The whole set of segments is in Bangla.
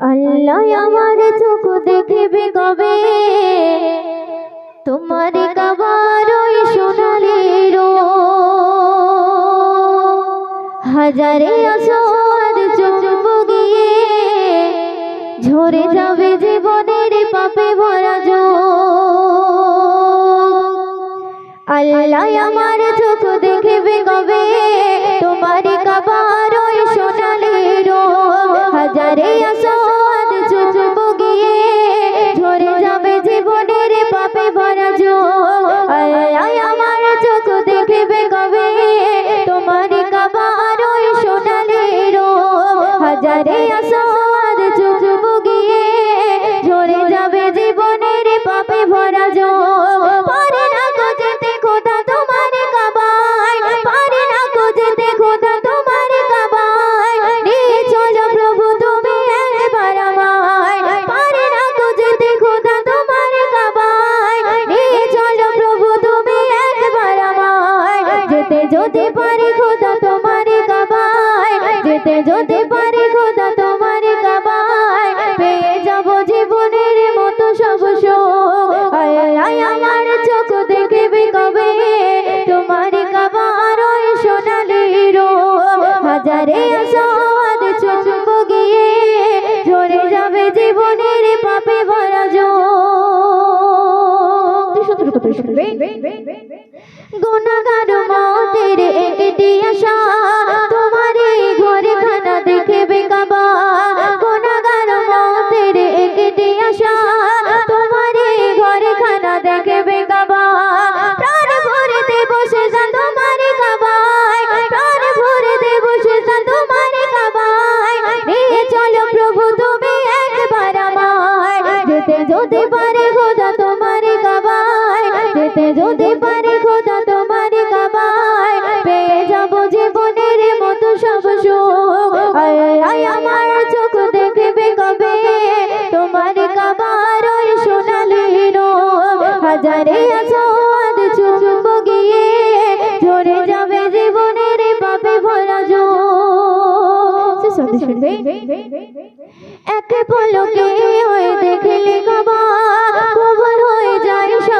আল্লাহ আমার চোখ দেখবে কবে? তোমার কাবার ওই সোনালি হাজারে আসর চুপ গিয়ে ঝরে যাবে জীবনের পাপে ভরা আল্লাহ আমার চোখ দেখবে কবে? তোমার কাবার ওই সোনালি হাজারে আসর যদি পারি খোদা তোমার কাবায়, যেতে যদি পারি খোদা তোমার কাবায়, পেয়ে যাব জীবনের মতো সব আমার চোখ দেখবে কবে? তোমার কাবার সোনালি রো হাজারে গুণাগার মতের একটি আশা। যেতে যদি পারে খোদা তোমার কাবায়, পেয়ে যাব জীবনের মতো সব সুখ। আমার চোখ দেখবে কবে? তোমার কাবার ওই সোনালি হাজারে আসাদ চুম্ব গিয়ে ঝরে যাবে জীবনের পাপে ভরা শুনবে? একে পলকে হয়ে দেখলে কাবা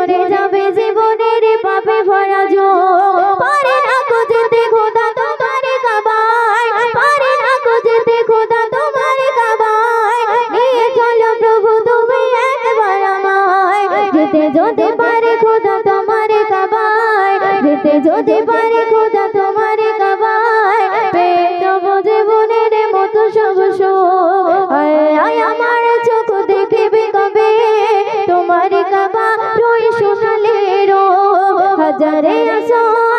ঝরে যাবে জীবনের পাপে ভরা পারে না গো যেতে খোদা তোমার কাবায়। পারে না গো যেতে খোদা তোমার কাবায়। নিয়ে চলো প্রভু, তুমি একবার আমায়। যেতে যদি পারে খোদা তোমার কাবায়। যেতে যদি পারে খোদা তোমার কাবায় হাজারে আসা